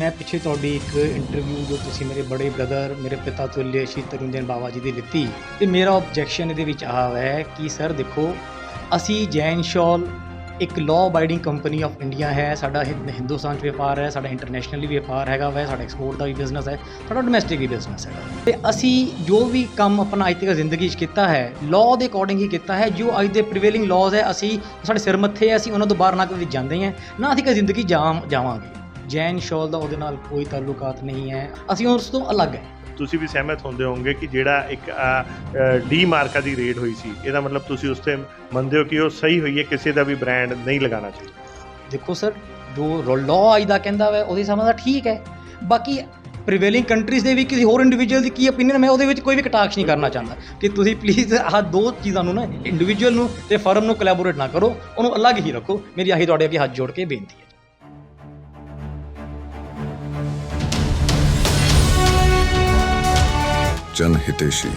ਮੈਂ ਪਿੱਛੇ ਤੁਹਾਡੀ ਇੱਕ ਇੰਟਰਵਿਊ ਜੋ ਤੁਸੀਂ ਮੇਰੇ ਬੜੇ ਬ੍ਰਦਰ ਮੇਰੇ ਪਿਤਾ ਤੁલ્य ਸ਼੍ਰੀ ਤਰੁਣਜਨ ਬਾਬਾ ਜੀ ਦੀ ਲਿੱਤੀ ਤੇ ਮੇਰਾ ਆਬਜੈਕਸ਼ਨ ਇਹਦੇ ਵਿੱਚ ਆਹ ਹੈ ਕਿ ਸਰ ਦੇਖੋ, ਅਸੀਂ ਜੈਨ ਸ਼ੌਲ ਇੱਕ law abiding company of India ਹੈ, ਸਾਡਾ ਹਿੰ- ਹਿੰਦੁਸਤਾਨ 'ਚ ਵਪਾਰ ਹੈ, ਸਾਡਾ ਇੰਟਰਨੈਸ਼ਨਲੀ ਵੀ ਵਪਾਰ ਹੈਗਾ ਵੈ, ਸਾਡਾ ਐਕਸਪੋਰਟ ਦਾ ਵੀ ਬਿਜ਼ਨਸ ਹੈ, ਸਾਡਾ ਡੋਮੈਸਟਿਕ ਵੀ ਬਿਜ਼ਨਸ ਹੈਗਾ। ਤੇ ਅਸੀਂ ਜੋ ਵੀ ਕੰਮ ਆਪਣਾ ਅੱਜ ਤੱਕ ਜ਼ਿੰਦਗੀ 'ਚ ਕੀਤਾ ਹੈ ਲਾਅ ਦੇ ਅਕੋਰਡਿੰਗ ਹੀ ਕੀਤਾ ਹੈ, ਜੋ ਅੱਜ ਦੇ ਪ੍ਰੀਵੇਲਿੰਗ ਲਾਅਜ਼ ਹੈ, ਅਸੀਂ ਸਾਡੇ ਸਿਰ ਮੱਥੇ ਅਸੀਂ ਉਹਨਾਂ ਤੋਂ ਬਾਹਰ ਨਾ ਕਦੇ ਜਾਂਦੇ ਹਾਂ, ਨਾ ਅਸੀਂ ਕਦੇ ਜ਼ਿੰਦਗੀ ਜਾਮ, ਜਾਵਾਂਗੇ। ਜੈਨ ਸ਼ੌਲ ਦਾ ਉਹਦੇ ਨਾਲ ਕੋਈ ਤਾਲੁਕਾਤ ਨਹੀਂ ਹੈ। ਅਸੀਂ ਉਸ ਤੋਂ ਅਲੱਗ ਹੈ। ਤੁਸੀਂ ਵੀ ਸਹਿਮਤ ਹੁੰਦੇ ਹੋਵੋਗੇ ਕਿ ਜਿਹੜਾ ਇੱਕ ਡੀ ਮਾਰਕਾ ਦੀ ਰੇਡ ਹੋਈ ਸੀ ਇਹਦਾ ਮਤਲਬ ਤੁਸੀਂ ਉਸ ਤੇ ਮੰਨਦੇ ਹੋ ਕਿ ਉਹ ਸਹੀ ਹੋਈ ਹੈ ਕਿਸੇ ਦਾ ਵੀ ਬ੍ਰਾਂਡ ਨਹੀਂ ਲਗਾਉਣਾ ਚਾਹੀਦਾ? ਦੇਖੋ ਸਰ ਜੋ ਲਾਅ ਅੱਜ ਦਾ ਕਹਿੰਦਾ ਵਾ ਉਹਦੇ ਨਾਲ ਤਾਂ ਠੀਕ ਹੈ। ਬਾਕੀ ਪ੍ਰੀਵੇਲਿੰਗ ਕੰਟਰੀਜ਼ ਦੇ ਵੀ ਕਿਸੇ ਹੋਰ ਇੰਡੀਵਿਜੂਅਲ ਦੀ ਕੀ opinion ਮੈਂ ਉਹਦੇ ਵਿੱਚ ਕੋਈ ਵੀ ਕਟਾਕਸ਼ ਨਹੀਂ ਕਰਨਾ ਚਾਹੁੰਦਾ। ਕਿ ਤੁਸੀਂ ਪਲੀਜ਼ ਆਹ ਦੋ ਚੀਜ਼ਾਂ ਨੂੰ ਨਾ ਇੰਡੀਵਿਜੂਅਲ ਨੂੰ ਤੇ ਫਰਮ ਨੂੰ ਕੋਲੈਬੋਰੇਟ ਨਾ ਕਰੋ ਉਹਨੂੰ ਅਲੱਗ ਹੀ ਰੱਖੋ। ਮੇਰੀ ਆਹੀ ਤੁਹਾਡੇ ਅੱਗੇ ਹੱਥ ਜੋੜ ਕੇ ਬੇਨਤੀ ਹੈ। जन हितेशी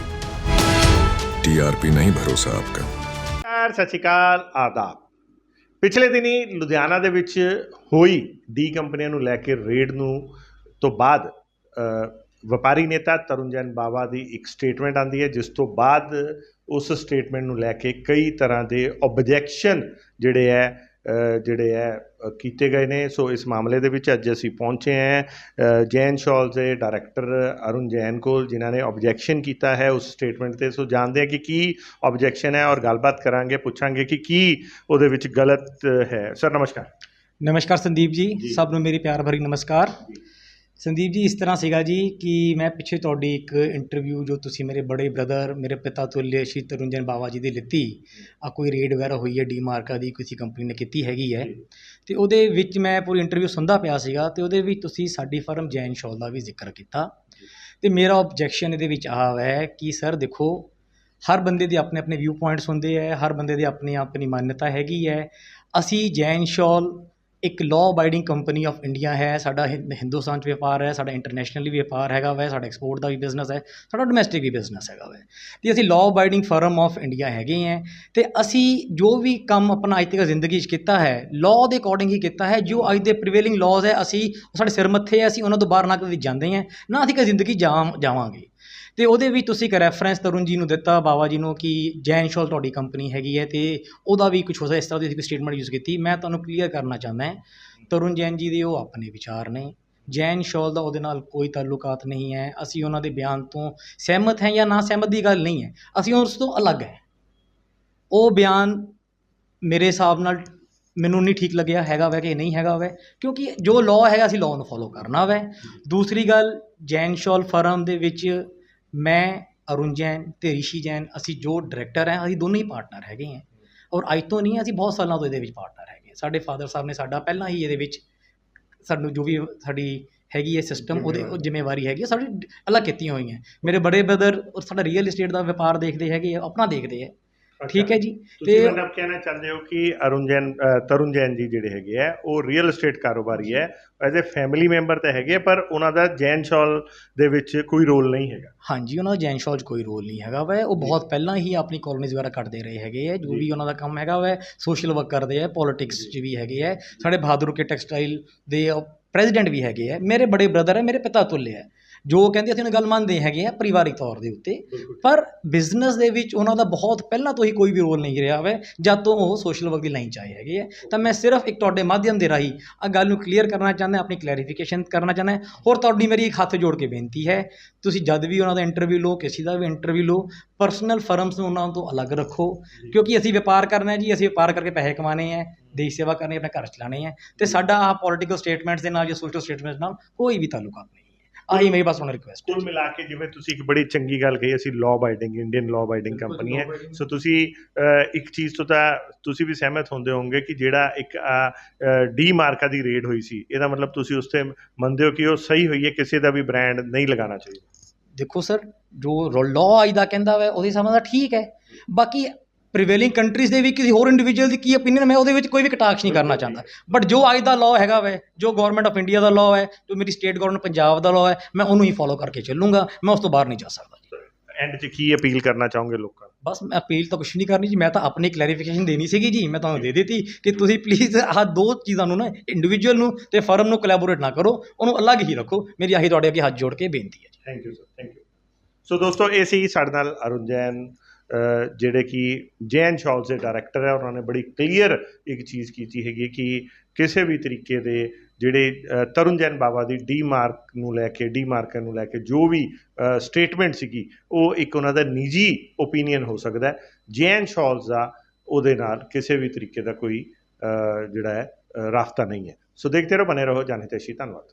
टीआरपी नहीं भरोसा आपका ਨਮਸਕਾਰ ਸਤਿ ਸ਼੍ਰੀ ਅਕਾਲ ਆਦਾਬ ਪਿਛਲੇ ਦਿਨੀ ਲੁਧਿਆਣਾ ਦੇ ਵਿੱਚ ਹੋਈ ਡੀ ਕੰਪਨੀਆਂ ਨੂੰ ਲੈ ਕੇ ਰੇਡ ਨੂੰ ਤੋਂ ਬਾਅਦ ਅ, ਵਪਾਰੀ ਨੇਤਾ ਤਰੁਣ ਜੈਨ ਬਾਵਾ ਦੀ ਇੱਕ ਸਟੇਟਮੈਂਟ ਆਂਦੀ ਹੈ ਜਿਸ ਤੋਂ ਬਾਅਦ ਉਸ ਸਟੇਟਮੈਂਟ ਨੂੰ ਲੈ ਕੇ ਕਈ ਤਰ੍ਹਾਂ ਦੇ ਆਬਜੈਕਸ਼ਨ ਜਿਹੜੇ ਹੈ ਅ, ਜਿਹੜੇ ਹੈ ਕੀਤੇ ਗਏ ਨੇ। ਸੋ ਇਸ ਮਾਮਲੇ ਦੇ ਵਿੱਚ ਅੱਜ ਅਸੀਂ ਪਹੁੰਚੇ ਹਾਂ ਜੈਨ ਸ਼ੌਲ ਦੇ ਡਾਇਰੈਕਟਰ ਅਰੁਣ ਜੈਨ ਕੋਲ ਜਿਨ੍ਹਾਂ ਨੇ ਆਬਜੈਕਸ਼ਨ ਕੀਤਾ ਹੈ ਉਸ ਸਟੇਟਮੈਂਟ ਤੇ। ਸੋ ਜਾਣਦੇ ਹਾਂ ਕਿ ਕੀ ਆਬਜੈਕਸ਼ਨ ਹੈ ਔਰ ਗੱਲਬਾਤ ਕਰਾਂਗੇ ਪੁੱਛਾਂਗੇ ਕਿ ਕੀ ਉਹਦੇ ਵਿੱਚ ਗਲਤ ਹੈ। ਸਰ ਨਮਸਕਾਰ। ਨਮਸਕਾਰ ਸੰਦੀਪ ਜੀ। ਸਭ ਨੂੰ ਮੇਰੀ ਪਿਆਰ ਭਰੀ ਨਮਸਕਾਰ। ਸੰਦੀਪ ਜੀ ਇਸ ਤਰ੍ਹਾਂ ਸੀਗਾ ਜੀ ਕਿ ਮੈਂ ਪਿੱਛੇ ਤੁਹਾਡੀ ਇੱਕ ਇੰਟਰਵਿਊ ਜੋ ਤੁਸੀਂ ਮੇਰੇ ਬੜੇ ਬ੍ਰਦਰ ਮੇਰੇ ਪਿਤਾ ਤੁल्य ਸ਼੍ਰੀ ਤਰੁਣਜਨ ਬਾਬਾ ਜੀ ਦੀ ਲਿੱਤੀ। ਆ ਕੋਈ ਰੇਡ ਵਗੈਰਾ ਹੋਈ ਹੈ ਡੀਮਾਰਕਾ ਦੀ ਕਿਸੇ ਕੰਪਨੀ ਨੇ ਕੀਤੀ ਹੈਗੀ ਹੈ। ਤੇ ਉਹਦੇ ਵਿੱਚ ਮੈਂ ਪੂਰੀ ਇੰਟਰਵਿਊ ਸੁਣਦਾ ਪਿਆ ਸੀਗਾ ਤੇ ਉਹਦੇ ਵਿੱਚ ਤੁਸੀਂ ਸਾਡੀ ਫਰਮ ਜੈਨ ਸ਼ੌਲ ਦਾ ਵੀ ਜ਼ਿਕਰ ਕੀਤਾ। ਤੇ ਮੇਰਾ ਆਬਜੈਕਸ਼ਨ ਇਹਦੇ ਵਿੱਚ ਆਹ ਹੈ ਕਿ ਸਰ ਦੇਖੋ ਹਰ ਬੰਦੇ ਦੇ ਆਪਣੇ ਆਪਣੇ ਵਿਊ ਪੁਆਇੰਟਸ ਹੁੰਦੇ ਹੈ ਹਰ ਬੰਦੇ ਦੀ ਆਪਣੀ ਆਪਣੀ ਮਾਨਤਾ ਹੈਗੀ ਹੈ। ਅਸੀਂ ਜੈਨ ਸ਼ੌਲ ਇੱਕ law abiding company of India ਹੈ, ਸਾਡਾ ਹਿੰ- ਹਿੰਦੁਸਤਾਨ 'ਚ ਵਪਾਰ ਹੈ, ਸਾਡਾ ਇੰਟਰਨੈਸ਼ਨਲੀ ਵੀ ਵਪਾਰ ਹੈਗਾ ਵੈ, ਸਾਡਾ ਐਕਸਪੋਰਟ ਦਾ ਵੀ ਬਿਜ਼ਨਸ ਹੈ, ਸਾਡਾ ਡੋਮੈਸਟਿਕ ਵੀ ਬਿਜ਼ਨਸ ਹੈਗਾ ਵੈ। ਤੇ ਅਸੀਂ law abiding firm of India ਹੈਗੇ ਹੈ ਤੇ ਅਸੀਂ ਜੋ ਵੀ ਕੰਮ ਆਪਣਾ ਅੱਜ ਤੱਕ ਜ਼ਿੰਦਗੀ 'ਚ ਕੀਤਾ ਹੈ ਲਾਅ ਦੇ ਅਕੋਰਡਿੰਗ ਹੀ ਕੀਤਾ ਹੈ, ਜੋ ਅੱਜ ਦੇ ਪ੍ਰੀਵੇਲਿੰਗ ਲਾਅਜ਼ ਹੈ, ਅਸੀਂ, ਉਹ ਸਾਡੇ ਸਿਰ ਮੱਥੇ ਹੈ, ਅਸੀਂ ਉਹਨਾਂ ਤੋਂ ਬਾਹਰ ਨਾ ਕਦੇ ਜਾਂਦੇ ਹਾਂ, ਨਾ ਅਸੀਂ ਕਦੇ ਜ਼ਿੰਦਗੀ ਜਾ ਜਾਵਾਂਗੇ। ਅਤੇ ਉਹਦੇ ਵਿੱਚ ਤੁਸੀਂ ਇੱਕ ਰੈਫਰੈਂਸ ਤਰੁਣ ਜੀ ਨੂੰ ਦਿੱਤਾ ਬਾਬਾ ਜੀ ਨੂੰ ਕਿ ਜੈਨ ਸ਼ੋਲ ਤੁਹਾਡੀ ਕੰਪਨੀ ਹੈਗੀ ਹੈ ਅਤੇ ਉਹਦਾ ਵੀ ਕੁਛ ਹੋ ਸਕਦਾ, ਇਸ ਤਰ੍ਹਾਂ ਦੀ ਇੱਕ ਸਟੇਟਮੈਂਟ ਯੂਜ਼ ਕੀਤੀ। ਮੈਂ ਤੁਹਾਨੂੰ ਕਲੀਅਰ ਕਰਨਾ ਚਾਹੁੰਦਾ ਤਰੁਣ ਜੈਨ ਜੀ ਦੇ ਉਹ ਆਪਣੇ ਵਿਚਾਰ ਨੇ। ਜੈਨ ਸ਼ੌਲ ਦਾ ਉਹਦੇ ਨਾਲ ਕੋਈ ਤਾਲੁਕਾਤ ਨਹੀਂ ਹੈ। ਅਸੀਂ ਉਹਨਾਂ ਦੇ ਬਿਆਨ ਤੋਂ ਸਹਿਮਤ ਹੈ ਜਾਂ ਨਾ ਸਹਿਮਤ ਦੀ ਗੱਲ ਨਹੀਂ ਹੈ। ਅਸੀਂ ਉਸ ਤੋਂ ਅਲੱਗ ਹੈ। ਉਹ ਬਿਆਨ ਮੇਰੇ ਹਿਸਾਬ ਨਾਲ ਮੈਨੂੰ ਨਹੀਂ ਠੀਕ ਲੱਗਿਆ, ਹੈਗਾ ਵੈ ਕਿ ਨਹੀਂ ਹੈਗਾ ਵੈ? ਕਿਉਂਕਿ ਜੋ ਲਾਅ ਹੈਗਾ, ਅਸੀਂ ਲਾਅ ਨੂੰ ਫੋਲੋ ਕਰਨਾ ਵੈ। ਦੂਸਰੀ ਗੱਲ, ਜੈਨ ਸ਼ੌਲ ਫਰਮ ਦੇ ਵਿੱਚ ਮੈਂ ਅਰੁਣ ਜੈਨ ਤੇ ਰਿਸ਼ੀ ਜੈਨ ਅਸੀਂ ਜੋ ਡਾਇਰੈਕਟਰ ਹੈ ਅਸੀਂ ਦੋਨੋਂ ਹੀ ਪਾਰਟਨਰ ਹੈਗੇ ਹਾਂ। ਔਰ ਅੱਜ ਤੋਂ ਨਹੀਂ ਅਸੀਂ ਬਹੁਤ ਸਾਲਾਂ ਤੋਂ ਇਹਦੇ ਵਿੱਚ ਪਾਰਟਨਰ ਹੈਗੇ। ਸਾਡੇ ਫਾਦਰ ਸਾਹਿਬ ਨੇ ਸਾਡਾ ਪਹਿਲਾਂ ਹੀ ਇਹਦੇ ਵਿੱਚ ਸਾਨੂੰ ਜੋ ਵੀ ਸਾਡੀ ਹੈਗੀ ਹੈ ਸਿਸਟਮ ਉਹਦੇ ਉਹ ਜ਼ਿੰਮੇਵਾਰੀ ਹੈਗੀ ਸਾਡੀ ਅਲੱਗ ਕੀਤੀਆਂ ਹੋਈਆਂ। ਮੇਰੇ ਬੜੇ ਬ੍ਰਦਰ ਔਰ ਸਾਡਾ ਰੀਅਲ ਏਸਟੇਟ ਦਾ ਵਪਾਰ ਦੇਖਦੇ ਹੈਗੇ ਆ ਆਪਣਾ ਦੇਖਦੇ ਹੈ ਠੀਕ ਹੈ ਜੀ। ਤੁਸੀਂ ਤੇ ਮਤਲਬ ਕਹਿਣਾ ਚਾਹੁੰਦੇ ਹੋ ਕਿ ਅਰੁਣ ਜੈਨ ਤਰੁਣ ਜੈਨ ਜੀ ਜਿਹੜੇ ਹੈਗੇ ਆ ਉਹ ਰੀਅਲ ਏਸਟੇਟ ਕਾਰੋਬਾਰੀ ਹੈ। ਐਜ਼ ਅ ਫੈਮਿਲੀ ਮੈਂਬਰ ਤਾਂ ਹੈਗੇ ਆ, ਪਰ ਉਹਨਾਂ ਦਾ ਜੈਨ ਸ਼ੌਲ ਦੇ ਵਿੱਚ ਕੋਈ ਰੋਲ ਨਹੀਂ ਹੈਗਾ। ਹਾਂਜੀ ਉਹਨਾਂ ਦਾ ਜੈਨ ਸ਼ੌਲ 'ਚ ਕੋਈ ਰੋਲ ਨਹੀਂ ਹੈਗਾ ਵੈ। ਉਹ ਬਹੁਤ ਪਹਿਲਾਂ ਹੀ ਆਪਣੀ ਕਾਲੋਨੀਜ਼ ਵਗੈਰਾ ਕੱਢਦੇ ਰਹੇ ਹੈਗੇ ਹੈ ਜੋ। ਵੀ ਉਹਨਾਂ ਦਾ ਕੰਮ ਹੈਗਾ ਵੈ ਸੋਸ਼ਲ ਵਰਕ ਕਰਦੇ ਹੈ ਪੋਲਿਟਿਕਸ 'ਚ ਵੀ ਹੈਗੇ ਹੈ ਸਾਡੇ ਬਹਾਦਰ ਕੇ ਟੈਕਸਟਾਈਲ ਦੇ ਪ੍ਰੈਜ਼ੀਡੈਂਟ ਵੀ ਹੈਗੇ ਹੈ ਮੇਰੇ ਬੜੇ ਬ੍ਰਦਰ ਹੈ ਮੇਰੇ ਪਿਤਾ ਤੁੱਲੇ ਹੈ ਜੋ ਕਹਿੰਦੇ ਅਸੀਂ ਉਹਨਾਂ ਗੱਲ ਮੰਨਦੇ ਹੈਗੇ ਆ ਪਰਿਵਾਰਿਕ ਤੌਰ ਦੇ ਉੱਤੇ ਪਰ ਬਿਜ਼ਨਸ ਦੇ ਵਿੱਚ ਉਹਨਾਂ ਦਾ ਬਹੁਤ ਪਹਿਲਾਂ ਤੋਂ ਹੀ ਕੋਈ ਵੀ ਰੋਲ ਨਹੀਂ ਰਿਹਾ ਵੈ ਜਦ ਤੋਂ ਉਹ ਸੋਸ਼ਲ ਵਰਕ ਦੀ ਲਾਈਨ 'ਚ ਆਏ ਹੈਗੇ ਹੈ ਤਾਂ ਮੈਂ ਸਿਰਫ ਇੱਕ ਤੁਹਾਡੇ ਮਾਧਿਅਮ ਦੇ ਰਾਹੀਂ ਆ ਗੱਲ ਨੂੰ ਕਲੀਅਰ ਕਰਨਾ ਚਾਹੁੰਦਾ ਆਪਣੀ ਕਲੈਰੀਫਿਕੇਸ਼ਨ ਕਰਨਾ ਚਾਹੁੰਦਾ। ਹੋਰ ਤੁਹਾਡੀ ਮੇਰੀ ਇੱਕ ਹੱਥ ਜੋੜ ਕੇ ਬੇਨਤੀ ਹੈ ਤੁਸੀਂ ਜਦ ਵੀ ਉਹਨਾਂ ਦਾ ਇੰਟਰਵਿਊ ਲਓ ਕਿਸੇ ਦਾ ਵੀ ਇੰਟਰਵਿਊ ਲਓ ਪਰਸਨਲ ਫਰਮਸ ਨੂੰ ਉਹਨਾਂ ਤੋਂ ਅਲੱਗ ਰੱਖੋ ਕਿਉਂਕਿ ਅਸੀਂ ਵਪਾਰ ਕਰਨਾ ਹੈ ਜੀ ਅਸੀਂ ਵਪਾਰ ਕਰਕੇ ਪੈਸੇ ਕਮਾਣੇ ਹੈ ਦੇਸ਼ ਸੇਵਾ ਕਰਨੀ ਆਪਣੇ ਘਰ ਚਲਾਣੇ ਹੈ। ਤੇ ਸਾਡਾ ਆਹ ਪੋਲੀਟੀਕਲ ਸਟੇਟਮੈਂਟਸ ਦੇ ਨਾਲ ਜਾਂ ਸੋਸ਼ਲ ਸਟੇਟਮੈਂਟਸ ਨਾਲ ਕੋਈ ਵੀ ਤਾਲੁਕਾਤ ਨਹੀਂ। ਆਹੀ ਮੇਰੀ ਬਸ ਹੁਣ ਰਿਕੁਐਸਟ ਕੁੱਲ ਮਿਲਾ ਕੇ ਜਿਵੇਂ ਤੁਸੀਂ ਇੱਕ ਬੜੀ ਚੰਗੀ ਗੱਲ ਕਹੀ ਅਸੀਂ law binding Indian law binding company ਹੈ। ਸੋ ਤੁਸੀਂ ਇੱਕ ਚੀਜ਼ ਤੋਂ ਤਾਂ ਤੁਸੀਂ ਵੀ ਸਹਿਮਤ ਹੁੰਦੇ ਹੋਵੋਗੇ ਕਿ ਜਿਹੜਾ ਇੱਕ ਡੀ ਮਾਰਕਾ ਦੀ ਰੇਡ ਹੋਈ ਸੀ ਇਹਦਾ ਮਤਲਬ ਤੁਸੀਂ ਉਸ ਤੇ ਮੰਨਦੇ ਹੋ ਕਿ ਉਹ ਸਹੀ ਹੋਈ ਹੈ ਕਿਸੇ ਦਾ ਵੀ ਬ੍ਰਾਂਡ ਨਹੀਂ ਲਗਾਉਣਾ ਚਾਹੀਦਾ। ਦੇਖੋ ਸਰ ਜੋ ਲਾਅ ਅੱਜ ਦਾ ਕਹਿੰਦਾ ਵਾ ਉਹਦੇ ਤਾਂ ਠੀਕ ਹੈ। ਬਾਕੀ ਪ੍ਰੀਵੇਲਿੰਗ ਕੰਟਰੀਜ਼ ਦੇ ਵੀ ਕਿਸੇ ਹੋਰ ਇੰਡੀਵਿਜੂਅਲ ਦੀ ਕੀ opinion ਮੈਂ ਉਹਦੇ ਵਿੱਚ ਕੋਈ ਵੀ ਕਟਾਕਸ਼ ਨਹੀਂ ਕਰਨਾ ਚਾਹੁੰਦਾ। ਬਟ ਜੋ ਅੱਜ ਦਾ ਲਾਅ ਹੈਗਾ ਵੈ ਜੋ ਗਵਰਨਮੈਂਟ ਆਫ ਇੰਡੀਆ ਦਾ ਲਾਅ ਹੈ ਜੋ ਮੇਰੀ ਸਟੇਟ ਗਵਰਨਮੈਂਟ ਪੰਜਾਬ ਦਾ ਲਾਅ ਹੈ ਮੈਂ ਉਹਨੂੰ ਹੀ ਫੋਲੋ ਕਰਕੇ ਚੱਲੂੰਗਾ ਮੈਂ ਉਸ ਤੋਂ ਬਾਹਰ ਨਹੀਂ ਜਾ ਸਕਦਾ। ਐਂਡ 'ਚ ਕੀ ਅਪੀਲ ਕਰਨਾ ਚਾਹੋਗੇ ਲੋਕਾਂ ਨੂੰ? ਬਸ ਮੈਂ ਅਪੀਲ ਤਾਂ ਕੁਛ ਨਹੀਂ ਕਰਨੀ ਜੀ ਮੈਂ ਤਾਂ ਆਪਣੀ ਕਲੈਰੀਫਿਕੇਸ਼ਨ ਦੇਣੀ ਸੀਗੀ ਜੀ ਮੈਂ ਤੁਹਾਨੂੰ ਦੇ ਦਿੱਤੀ ਕਿ ਤੁਸੀਂ ਪਲੀਜ਼ ਆਹ ਦੋ ਚੀਜ਼ਾਂ ਨੂੰ ਨਾ ਇੰਡੀਵਿਜੂਅਲ ਨੂੰ ਤੇ ਫਰਮ ਨੂੰ ਕੋਲੈਬੋਰੇਟ ਨਾ ਕਰੋ ਉਹਨੂੰ ਅਲੱਗ ਹੀ ਰੱਖੋ। ਮੇਰੀ ਆਹੀ ਤੁਹਾਡੇ ਅੱਗੇ ਹੱਥ ਜੋੜ ਕੇ ਬੇਨਤੀ ਹੈ ਜੀ। Thank you sir thank you so ਦੋਸਤੋ ਇਹ ਸੀ ਸਾਡੇ ਨਾਲ ਅਰੁਣ ਜੈਨ। ਜਿਹੜੇ ਕਿ ਜੈਨ ਸ਼ਾਲਸ ਦੇ ਡਾਇਰੈਕਟਰ ਹੈ, ਉਹਨਾਂ ਨੇ ਬੜੀ ਕਲੀਅਰ ਇੱਕ ਚੀਜ਼ ਕੀਤੀ ਹੈਗੀ ਕਿ ਕਿਸੇ ਵੀ ਤਰੀਕੇ ਦੇ ਜਿਹੜੇ ਤਰੁਣ ਜੈਨ ਬਾਬਾ ਦੀ ਡੀ ਮਾਰਕ ਨੂੰ ਲੈ ਕੇ ਡੀ ਮਾਰਕਰ ਨੂੰ ਲੈ ਕੇ ਜੋ ਵੀ ਸਟੇਟਮੈਂਟ ਸੀਗੀ, ਉਹ ਇੱਕ ਉਹਨਾਂ ਦਾ ਨਿੱਜੀ ਓਪੀਨੀਅਨ ਹੋ ਸਕਦਾ ਹੈ। ਜੈਨ ਸ਼ਾਲਸ ਦਾ ਉਹਦੇ ਨਾਲ ਕਿਸੇ ਵੀ ਤਰੀਕੇ ਦਾ ਕੋਈ ਜਿਹੜਾ ਹੈ ਰਾਫਤਾ ਨਹੀਂ ਹੈ। ਸੋ ਦੇਖਦੇ ਰਹੋ ਬਨੇ ਰਹੋ। ਜਾਣੇ ਤੇ ਧੰਨਵਾਦ।